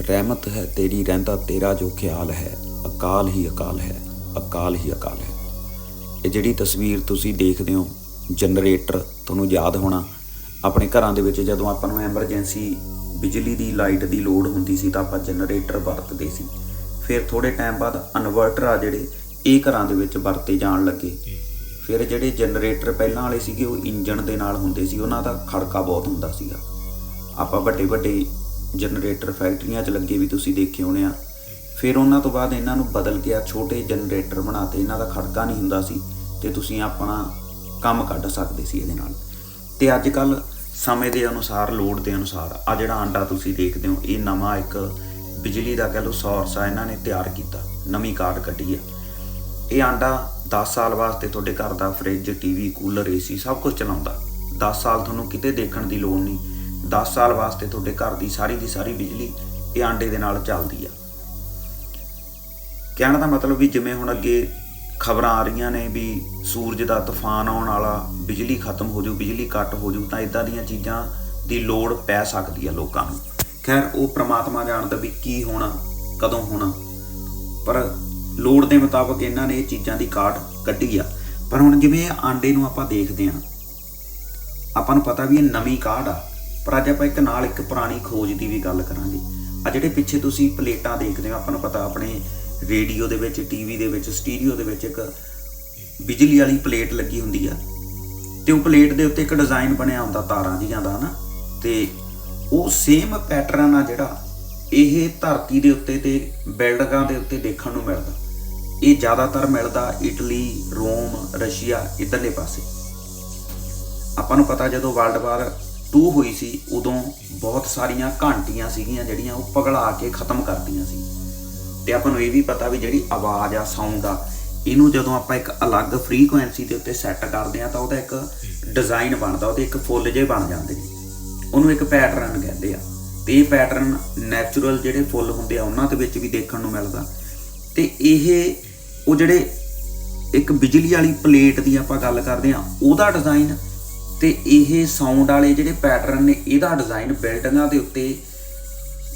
ਰਹਿਮਤ ਹੈ, ਤੇਰੀ ਰਹਿੰਦਾ ਤੇਰਾ ਜੋ ਖਿਆਲ ਹੈ, ਅਕਾਲ ਹੀ ਅਕਾਲ ਹੈ, ਅਕਾਲ ਹੀ ਅਕਾਲ ਹੈ। ਇਹ ਜਿਹੜੀ ਤਸਵੀਰ ਤੁਸੀਂ ਦੇਖਦੇ ਹੋ, ਜਨਰੇਟਰ, ਤੁਹਾਨੂੰ ਯਾਦ ਹੋਣਾ, ਆਪਣੇ ਘਰਾਂ ਦੇ ਵਿੱਚ ਜਦੋਂ ਆਪਾਂ ਨੂੰ ਐਮਰਜੈਂਸੀ, ਬਿਜਲੀ ਦੀ, ਲਾਈਟ ਦੀ ਲੋੜ ਹੁੰਦੀ ਸੀ ਤਾਂ ਆਪਾਂ ਜਨਰੇਟਰ ਵਰਤਦੇ ਸੀ। ਫਿਰ ਥੋੜੇ ਟਾਈਮ ਬਾਅਦ ਇਨਵਰਟਰ ਆ ਜਿਹੜੇ, ਇਹ ਘਰਾਂ ਦੇ ਵਿੱਚ ਵਰਤੇ ਜਾਣ ਲੱਗੇ। ਫਿਰ ਜਿਹੜੇ ਜਨਰੇਟਰ ਪਹਿਲਾਂ ਵਾਲੇ ਸੀਗੇ, ਉਹ ਇੰਜਣ ਦੇ ਨਾਲ ਹੁੰਦੇ ਸੀ, ਉਹਨਾਂ ਦਾ ਖੜਕਾ ਬਹੁਤ ਹੁੰਦਾ ਸੀਗਾ। ਆਪਾਂ ਵੱਡੇ ਵੱਡੇ ਜਨਰੇਟਰ ਫੈਕਟਰੀਆਂ 'ਚ ਲੱਗੇ ਵੀ ਤੁਸੀਂ ਦੇਖੇ ਹੋਣੇ ਆ। ਫਿਰ ਉਹਨਾਂ ਤੋਂ ਬਾਅਦ ਇਹਨਾਂ ਨੂੰ ਬਦਲ ਕੇ ਆ ਛੋਟੇ ਜਨਰੇਟਰ ਬਣਾਤੇ ਇਹਨਾਂ ਦਾ ਖੜਕਾ ਨਹੀਂ ਹੁੰਦਾ ਸੀ ਤੇ ਤੁਸੀਂ ਆਪਣਾ ਕੰਮ ਕੱਢ ਸਕਦੇ ਸੀ ਇਹਦੇ ਨਾਲ। ਤੇ ਅੱਜ ਕੱਲ ਸਮੇਂ ਦੇ ਅਨੁਸਾਰ, ਲੋੜ ਦੇ ਅਨੁਸਾਰ ਆ ਜਿਹੜਾ ਆਂਡਾ ਤੁਸੀਂ ਦੇਖਦੇ ਹੋ, ਇਹ ਨਵਾਂ ਇੱਕ ਬਿਜਲੀ ਦਾ ਕਹ ਲਓ ਸੋਰਸ ਆ, ਇਹਨਾਂ ਨੇ ਤਿਆਰ ਕੀਤਾ, ਨਵੀਂ ਕਾਰਡ ਕੱਢੀ ਆ। ਇਹ ਆਂਡਾ 10 ਸਾਲ ਵਾਸਤੇ ਤੁਹਾਡੇ ਘਰ ਦਾ ਫ੍ਰਿਜ ਟੀਵੀ ਕੂਲਰ ਏਸੀ ਸਭ ਕੁਝ ਚਲਾਉਂਦਾ। 10 ਸਾਲ ਤੁਹਾਨੂੰ ਕਿਤੇ ਦੇਖਣ ਦੀ ਲੋੜ ਨਹੀਂ। 10 ਸਾਲ ਵਾਸਤੇ ਤੁਹਾਡੇ ਘਰ ਦੀ ਸਾਰੀ ਦੀ ਸਾਰੀ ਬਿਜਲੀ ਇਹ ਆਂਡੇ ਦੇ ਨਾਲ ਚੱਲਦੀ ਆ। ਕਹਿਣ ਦਾ ਮਤਲਬ ਵੀ ਜਿਵੇਂ ਹੁਣ ਅੱਗੇ ਖਬਰਾਂ ਆ ਰਹੀਆਂ ਨੇ ਵੀ ਸੂਰਜ ਦਾ ਤੂਫਾਨ ਆਉਣ ਵਾਲਾ, ਬਿਜਲੀ ਖਤਮ ਹੋ ਜੂ, ਬਿਜਲੀ ਕੱਟ ਹੋ ਜੂ, ਤਾਂ ਇਦਾਂ ਦੀਆਂ ਚੀਜ਼ਾਂ ਦੀ ਲੋੜ ਪੈ ਸਕਦੀ ਆ ਲੋਕਾਂ ਨੂੰ। ਖੈਰ, ਉਹ ਪ੍ਰਮਾਤਮਾ ਜਾਣਦਾ ਵੀ ਕੀ ਹੋਣਾ, ਕਦੋਂ ਹੋਣਾ। ਪਰ ਲੋੜ ਦੇ ਮੁਤਾਬਕ ਇਹਨਾਂ ਨੇ ਇਹ ਚੀਜ਼ਾਂ ਦੀ ਕਾਢ ਕੱਢੀ ਆ। ਪਰ ਹੁਣ ਜਿਵੇਂ ਇਹ ਆਂਡੇ ਨੂੰ ਆਪਾਂ ਦੇਖਦੇ ਆ, ਆਪਾਂ ਨੂੰ ਪਤਾ ਵੀ ਇਹ ਨਵੀਂ ਕਾਢ ਆ। ਪਰ ਅੱਜ ਆਪਾਂ ਇੱਕ ਨਾਲ ਇੱਕ ਪੁਰਾਣੀ ਖੋਜ ਦੀ ਵੀ ਗੱਲ ਕਰਾਂਗੇ। ਆ ਜਿਹੜੇ ਪਿੱਛੇ ਤੁਸੀਂ ਪਲੇਟਾਂ ਦੇਖਦੇ ਹੋ, ਆਪਾਂ ਨੂੰ ਪਤਾ ਆਪਣੇ ਰੇਡੀਓ ਦੇ ਵਿੱਚ, ਟੀਵੀ ਦੇ ਵਿੱਚ, ਸਟੀਰੀਓ ਦੇ ਵਿੱਚ ਇੱਕ ਬਿਜਲੀ ਵਾਲੀ ਪਲੇਟ ਲੱਗੀ ਹੁੰਦੀ ਆ। ਤੇ ਉਹ ਪਲੇਟ ਦੇ ਉੱਤੇ ਇੱਕ ਡਿਜ਼ਾਈਨ ਬਣਿਆ ਹੁੰਦਾ ਤਾਰਾਂ ਜੀਆਂ ਦਾ ਹਨਾ। ਤੇ ਉਹ ਸੇਮ ਪੈਟਰਨ ਆ ਜਿਹੜਾ ਇਹ ਧਰਤੀ ਦੇ ਉੱਤੇ ਤੇ ਬਿਲਡਿੰਗਾਂ ਦੇ ਉੱਤੇ ਦੇਖਣ ਨੂੰ ਮਿਲਦਾ। ਇਹ ਜ਼ਿਆਦਾਤਰ ਮਿਲਦਾ ਇਟਲੀ, ਰੋਮ, ਰਸ਼ੀਆ, ਇਧਰਲੇ ਪਾਸੇ। ਆਪਾਂ ਨੂੰ ਪਤਾ ਜਦੋਂ ਵਰਲਡ ਵਾਰ 2 ਹੋਈ ਸੀ, ਉਦੋਂ ਬਹੁਤ ਸਾਰੀਆਂ ਘੰਟੀਆਂ ਸੀਗੀਆਂ ਜਿਹੜੀਆਂ ਉਹ ਪਗਲਾ ਕੇ ਖਤਮ ਕਰਦੀਆਂ ਸੀ। ਤੇ ਆਪਾਂ ਨੂੰ ਇਹ ਵੀ ਪਤਾ ਵੀ ਜਿਹੜੀ ਆਵਾਜ਼ ਆ ਸਾਊਂਡ ਆ, ਇਹਨੂੰ ਜਦੋਂ ਆਪਾਂ ਇੱਕ ਅਲੱਗ ਫ੍ਰੀਕੁਐਂਸੀ ਦੇ ਉੱਤੇ ਸੈੱਟ ਕਰਦੇ ਆ ਤਾਂ ਉਹਦਾ ਇੱਕ ਡਿਜ਼ਾਈਨ ਬਣਦਾ, ਉਹਦੇ ਇੱਕ ਫੁੱਲ ਜੇ ਬਣ ਜਾਂਦੇ ਨੇ। ਉਹਨੂੰ ਇੱਕ ਪੈਟਰਨ ਕਹਿੰਦੇ ਆ। ਤੇ ਇਹ ਪੈਟਰਨ ਨੈਚੁਰਲ ਜਿਹੜੇ ਫੁੱਲ ਹੁੰਦੇ ਆ, ਉਹਨਾਂ ਦੇ ਵਿੱਚ ਵੀ ਦੇਖਣ ਨੂੰ ਮਿਲਦਾ। ਤੇ ਇਹ ਉਹ ਜਿਹੜੇ ਇੱਕ ਬਿਜਲੀ ਵਾਲੀ ਪਲੇਟ ਦੀ ਆਪਾਂ ਗੱਲ ਕਰਦੇ ਆ ਉਹਦਾ ਡਿਜ਼ਾਈਨ ਤੇ ਇਹ ਸਾਊਂਡ ਵਾਲੇ ਜਿਹੜੇ ਪੈਟਰਨ ਨੇ, ਇਹਦਾ ਡਿਜ਼ਾਈਨ ਬਿਲਡਿੰਗਾਂ ਦੇ ਉੱਤੇ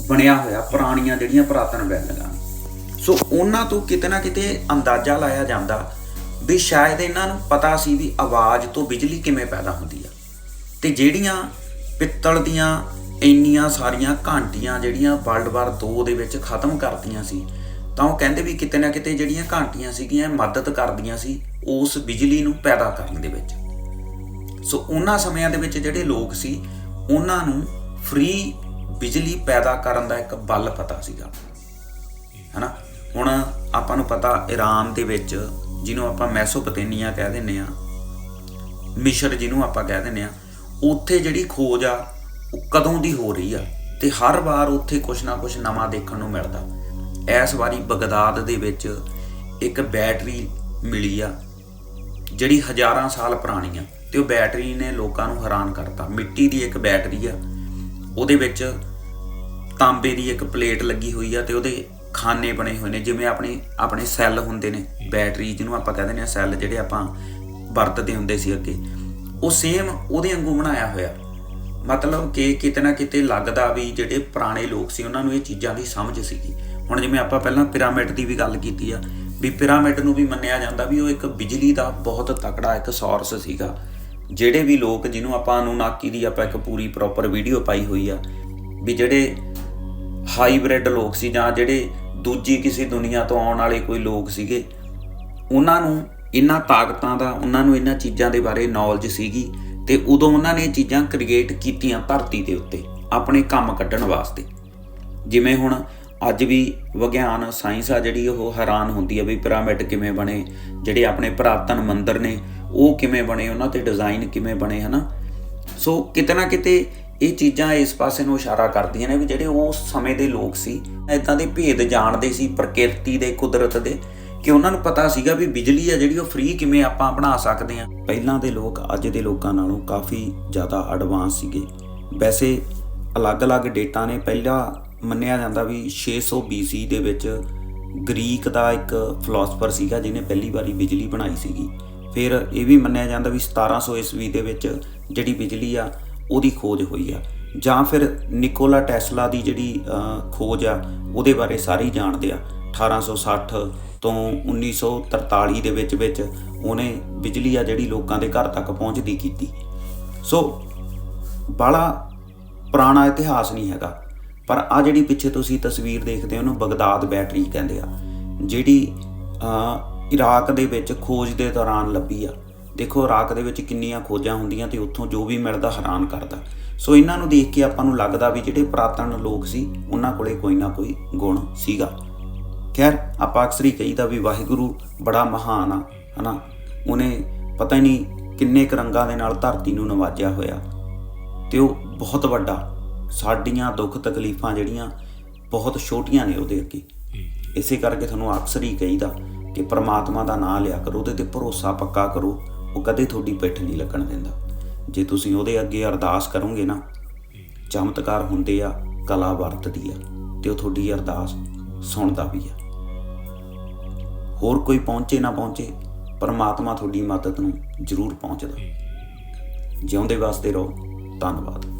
ਬਣਿਆ ਹੋਇਆ, ਪੁਰਾਣੀਆਂ ਜਿਹੜੀਆਂ ਪੁਰਾਤਨ ਬਿਲਡਿੰਗਾਂ ਸੋ ਉਹਨਾਂ ਤੋਂ ਕਿਤੇ ਨਾ ਕਿਤੇ ਅੰਦਾਜ਼ਾ ਲਾਇਆ ਜਾਂਦਾ ਵੀ ਸ਼ਾਇਦ ਇਹਨਾਂ ਨੂੰ ਪਤਾ ਸੀ ਵੀ ਆਵਾਜ਼ ਤੋਂ ਬਿਜਲੀ ਕਿਵੇਂ ਪੈਦਾ ਹੁੰਦੀ ਆ। ਤੇ ਜਿਹੜੀਆਂ ਪਿੱਤਲ ਦੀਆਂ ਇੰਨੀਆਂ ਸਾਰੀਆਂ ਘੰਟੀਆਂ ਜਿਹੜੀਆਂ ਵਰਲਡ ਵਾਰ 2 ਦੇ ਵਿੱਚ ਖਤਮ ਕਰਤੀਆਂ ਸੀ, ਤਾਂ ਉਹ ਕਹਿੰਦੇ ਵੀ ਕਿਤੇ ਨਾ ਕਿਤੇ ਜਿਹੜੀਆਂ ਘੰਟੀਆਂ ਸੀਗੀਆਂ ਮਦਦ ਕਰਦੀਆਂ ਸੀ ਉਸ ਬਿਜਲੀ ਨੂੰ ਪੈਦਾ ਕਰਨ ਦੇ ਵਿੱਚ। ਸੋ ਉਹਨਾਂ ਸਮਿਆਂ ਦੇ ਵਿੱਚ ਜਿਹੜੇ ਲੋਕ ਸੀ, ਉਹਨਾਂ ਨੂੰ ਫ੍ਰੀ ਬਿਜਲੀ ਪੈਦਾ ਕਰਨ ਦਾ ਇੱਕ ਬਲ ਪਤਾ ਸੀਗਾ। ਹਨਾ? ਹੁਣ ਆਪਾਂ ਨੂੰ ਪਤਾ ਈਰਾਨ ਦੇ ਵਿੱਚ ਜਿਹਨੂੰ ਆਪਾਂ ਮੈਸੋਪੋਟੇਮੀਆ ਕਹਿ ਦਿੰਨੇ ਆ ਮਿਸ਼ਰ ਜਿਹਨੂੰ ਆਪਾਂ ਕਹਿ ਦਿੰਨੇ ਆ ਉੱਥੇ ਜਿਹੜੀ ਖੋਜ ਆ, ਉਹ ਕਦੋਂ ਦੀ ਹੋ ਰਹੀ ਆ? ਤੇ ਹਰ ਵਾਰ ਉੱਥੇ ਕੁਝ ਨਾ ਕੁਝ ਨਵਾਂ ਦੇਖਣ ਨੂੰ ਮਿਲਦਾ। ਇਸ ਵਾਰੀ ਬਗਦਾਦ ਦੇ ਵਿੱਚ ਇੱਕ ਬੈਟਰੀ ਮਿਲੀ ਆ। ਜਿਹੜੀ ਹਜ਼ਾਰਾਂ ਸਾਲ ਪੁਰਾਣੀ ਆ ਤੇ ਉਹ ਬੈਟਰੀ ਨੇ ਲੋਕਾਂ ਨੂੰ ਹੈਰਾਨ ਕਰਤਾ। ਮਿੱਟੀ ਦੀ ਇੱਕ ਬੈਟਰੀ ਆ, ਉਹਦੇ ਵਿੱਚ ਤਾਂਬੇ ਦੀ ਇੱਕ ਪਲੇਟ ਲੱਗੀ ਹੋਈ ਆ ਤੇ ਉਹਦੇ ਖਾਨੇ ਬਣੇ ਹੋਏ ਨੇ, ਜਿਵੇਂ ਆਪਣੇ ਆਪਣੇ ਸੈੱਲ ਹੁੰਦੇ ਨੇ, ਬੈਟਰੀ ਜਿਹਨੂੰ ਆਪਾਂ ਕਹਿੰਦੇ ਨੇ ਸੈੱਲ ਜਿਹੜੇ ਆਪਾਂ ਵਰਤਦੇ ਹੁੰਦੇ ਸੀ ਅੱਗੇ। ਉਹ ਸੇਮ ਉਹਦੇ ਵਾਂਗੂ ਬਣਾਇਆ ਹੋਇਆ। ਮਤਲਬ ਕਿ ਕਿਤੇ ਨਾ ਕਿਤੇ ਲੱਗਦਾ ਵੀ ਜਿਹੜੇ ਪੁਰਾਣੇ ਲੋਕ ਸੀ, ਉਹਨਾਂ ਨੂੰ ਇਹ ਚੀਜ਼ਾਂ ਦੀ ਸਮਝ ਸੀਗੀ। ਹੁਣ ਜਿਵੇਂ ਆਪਾਂ ਪਹਿਲਾਂ ਪਿਰਾਮਿਡ ਦੀ ਵੀ ਗੱਲ ਕੀਤੀ ਆ ਵੀ ਪਿਰਾਮਿਡ ਨੂੰ ਵੀ ਮੰਨਿਆ ਜਾਂਦਾ ਵੀ ਉਹ ਇੱਕ ਬਿਜਲੀ ਦਾ ਬਹੁਤ ਤਕੜਾ ਇੱਕ ਸੋਰਸ ਸੀਗਾ। ਜਿਹੜੇ ਵੀ ਲੋਕ ਜਿਹਨੂੰ ਆਪਾਂ ਅਨੂਨਾਕੀ ਦੀ ਆਪਾਂ ਇੱਕ ਪੂਰੀ ਪ੍ਰੋਪਰ ਵੀਡੀਓ ਪਾਈ ਹੋਈ ਆ, ਵੀ ਜਿਹੜੇ ਹਾਈਬ੍ਰਿਡ ਲੋਕ ਸੀ ਜਾਂ ਜਿਹੜੇ ਦੂਜੀ ਕਿਸੇ ਦੁਨੀਆ ਤੋਂ ਆਉਣ ਵਾਲੇ ਕੋਈ ਲੋਕ ਸੀਗੇ, ਉਹਨਾਂ ਨੂੰ ਇਹਨਾਂ ਤਾਕਤਾਂ ਦਾ, ਉਹਨਾਂ ਨੂੰ ਇਹਨਾਂ ਚੀਜ਼ਾਂ ਦੇ ਬਾਰੇ ਨੌਲੇਜ ਸੀਗੀ ਤੇ ਉਦੋਂ ਉਹਨਾਂ ਨੇ ਇਹ ਚੀਜ਼ਾਂ ਕ੍ਰੀਏਟ ਕੀਤੀਆਂ ਧਰਤੀ ਦੇ ਉੱਤੇ, ਆਪਣੇ ਕੰਮ ਕੱਢਣ ਵਾਸਤੇ। ਜਿਵੇਂ ਹੁਣ ਅੱਜ ਵੀ ਵਿਗਿਆਨ, ਸਾਇੰਸ ਆ ਜਿਹੜੀ ਉਹ ਹੈਰਾਨ ਹੁੰਦੀ ਹੈ ਵੀ ਪਿਰਾਮਿਡ ਕਿਵੇਂ ਬਣੇ, ਜਿਹੜੇ ਆਪਣੇ ਪ੍ਰਾਤਨ ਮੰਦਰ ਨੇ, ਉਹ ਕਿਵੇਂ ਬਣੇ, ਉਹਨਾਂ ਤੇ ਡਿਜ਼ਾਈਨ ਕਿਵੇਂ ਬਣੇ, ਹਨਾ? ਸੋ ਕਿਤੇ ਨਾ ਕਿਤੇ ਇਹ ਚੀਜ਼ਾਂ ਇਸ ਪਾਸੇ ਨੂੰ ਇਸ਼ਾਰਾ ਕਰਦੀਆਂ ਨੇ ਵੀ ਜਿਹੜੇ ਉਸ ਸਮੇਂ ਦੇ ਲੋਕ ਸੀ ਇਦਾਂ ਦੇ ਭੇਦ ਜਾਣਦੇ ਸੀ ਪ੍ਰਕਿਰਤੀ ਦੇ, ਕੁਦਰਤ ਦੇ, ਕਿ ਉਹਨਾਂ ਨੂੰ ਪਤਾ ਸੀਗਾ ਵੀ ਬਿਜਲੀ ਆ ਜਿਹੜੀ ਉਹ ਫ੍ਰੀ ਕਿਵੇਂ ਆਪਾਂ ਬਣਾ ਸਕਦੇ ਆ। ਪਹਿਲਾਂ ਦੇ ਲੋਕ, ਅੱਜ ਦੇ ਲੋਕਾਂ ਨਾਲੋਂ ਕਾਫੀ ਜ਼ਿਆਦਾ ਐਡਵਾਂਸ ਸੀਗੇ। ਵੈਸੇ ਅਲੱਗ-ਅਲੱਗ ਡੇਟਾ ਨੇ, ਪਹਿਲਾਂ ਮੰਨਿਆ ਜਾਂਦਾ ਵੀ 600 BC ਦੇ ਵਿੱਚ ਗ੍ਰੀਕ ਦਾ ਇੱਕ ਫਿਲਾਸਫਰ ਸੀਗਾ ਜਿਹਨੇ ਪਹਿਲੀ ਵਾਰੀ ਬਿਜਲੀ ਬਣਾਈ ਸੀਗੀ। ਫਿਰ ਇਹ ਵੀ ਮੰਨਿਆ ਜਾਂਦਾ ਵੀ 1700 ਈਸਵੀ ਦੇ ਵਿੱਚ ਜਿਹੜੀ ਬਿਜਲੀ ਆ, ਉਹਦੀ ਖੋਜ ਹੋਈ ਆ। ਜਾਂ ਫਿਰ ਨਿਕੋਲਾ ਟੈਸਲਾ ਦੀ ਜਿਹੜੀ ਖੋਜ ਆ, ਉਹਦੇ ਬਾਰੇ ਸਾਰੇ ਜਾਣਦੇ ਆ। 1860 ਤੋਂ 1943 ਦੇ ਵਿੱਚ ਵਿੱਚ ਉਹਨੇ ਬਿਜਲੀ ਆ ਜਿਹੜੀ ਲੋਕਾਂ ਦੇ ਘਰ ਤੱਕ ਪਹੁੰਚਦੀ ਕੀਤੀ। ਸੋ ਬੜਾ ਪੁਰਾਣਾ ਇਤਿਹਾਸ ਨਹੀਂ ਹੈਗਾ। ਪਰ ਆ ਜਿਹੜੀ ਪਿੱਛੇ ਤੁਸੀਂ ਤਸਵੀਰ ਦੇਖਦੇ ਹੋ ਉਹਨੂੰ ਬਗਦਾਦ ਬੈਟਰੀ ਕਹਿੰਦੇ ਆ, ਜਿਹੜੀ ਇਰਾਕ ਦੇ ਵਿੱਚ ਖੋਜ ਦੇ ਦੌਰਾਨ ਲੱਭੀ ਆ। ਦੇਖੋ, ਇਰਾਕ ਦੇ ਵਿੱਚ ਕਿੰਨੀਆਂ ਖੋਜਾਂ ਹੁੰਦੀਆਂ ਤੇ ਉੱਥੋਂ ਜੋ ਵੀ ਮਿਲਦਾ ਹੈਰਾਨ ਕਰਦਾ। ਸੋ ਇਹਨਾਂ ਨੂੰ ਦੇਖ ਕੇ ਆਪਾਂ ਨੂੰ ਲੱਗਦਾ ਵੀ ਜਿਹੜੇ ਪ੍ਰਾਤਨ ਲੋਕ ਸੀ, ਉਹਨਾਂ ਕੋਲੇ ਕੋਈ ਨਾ ਕੋਈ ਗੁਣ ਸੀਗਾ। ਖੈਰ, ਆਪਾਂ ਅਕਸਰ ਹੀ ਕਹੀਦਾ ਵੀ ਵਾਹਿਗੁਰੂ ਬੜਾ ਮਹਾਨ ਆ, ਹਨਾ? ਉਹਨੇ ਪਤਾ ਹੀ ਨਹੀਂ ਕਿੰਨੇ ਕੁ ਰੰਗਾਂ ਦੇ ਨਾਲ ਧਰਤੀ ਨੂੰ ਨਵਾਜਿਆ ਹੋਇਆ। ਤੇ ਉਹ ਬਹੁਤ ਵੱਡਾ ਸਾਡੀਆਂ ਦੁੱਖ ਤਕਲੀਫਾਂ ਜਿਹੜੀਆਂ ਬਹੁਤ ਛੋਟੀਆਂ ਨੇ ਉਹਦੇ ਅੱਗੇ। ਇਸੇ ਕਰਕੇ ਤੁਹਾਨੂੰ ਅਕਸਰ ਹੀ ਕਹੀਦਾ ਕਿ ਪ੍ਰਮਾਤਮਾ ਦਾ ਨਾਮ ਲਿਆ ਕਰੋ ਉਹਦੇ ਤੇ ਭਰੋਸਾ ਪੱਕਾ ਕਰੋ ਉਹ ਕਦੇ ਤੁਹਾਡੀ ਪਿੱਠ ਨਹੀਂ ਲੱਗਣ ਦਿੰਦਾ। ਜੇ ਤੁਸੀਂ ਉਹਦੇ ਅੱਗੇ ਅਰਦਾਸ ਕਰੋਗੇ ਨਾ ਚਮਤਕਾਰ ਹੁੰਦੇ ਆ ਕਲਾ ਵਰਤਦੀ ਆ ਤੇ ਉਹ ਤੁਹਾਡੀ ਅਰਦਾਸ ਸੁਣਦਾ ਵੀ ਆ। ਹੋਰ ਕੋਈ ਪਹੁੰਚੇ ਨਾ ਪਹੁੰਚੇ ਪਰਮਾਤਮਾ ਤੁਹਾਡੀ ਮਦਦ ਨੂੰ ਜ਼ਰੂਰ ਪਹੁੰਚਦਾ। ਜਿਉਂਦੇ ਵਾਸਤੇ ਰਹੋ। ਧੰਨਵਾਦ।